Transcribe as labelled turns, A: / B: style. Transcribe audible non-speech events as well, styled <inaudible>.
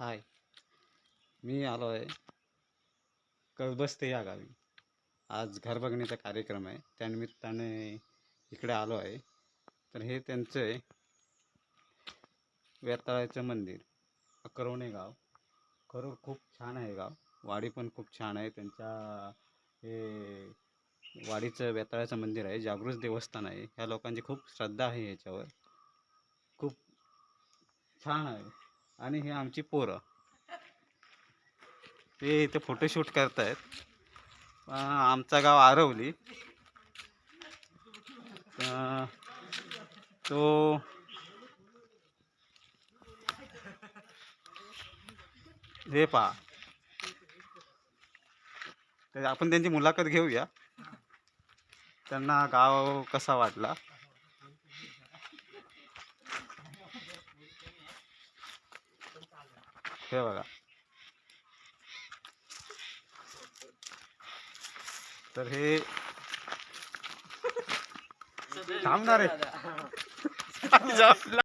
A: हाय. मी आलो आहे कळबस्ते या गावी. आज घर बघण्याचा कार्यक्रम आहे. त्यानिमित्ताने इकडे आलो आहे. तर हे त्यांचं आहे वेताळाचं मंदिर अकरवणे गाव. खरोखर खूप छान आहे गाव. वाडी पण खूप छान आहे. त्यांच्या हे वाडीचं वेताळाचं मंदिर आहे. जागृत देवस्थान आहे. ह्या लोकांची खूप श्रद्धा आहे याच्यावर. खूप छान आहे. आणि हे आमची पोरं. ते इथे फोटोशूट करतायत. आमचा गाव आरवली. तो हे पहा. तर आपण त्यांची मुलाखत घेऊया. त्यांना गाव कसा वाटला? हे बघा. तर हे थांबणार आहे. <laughs>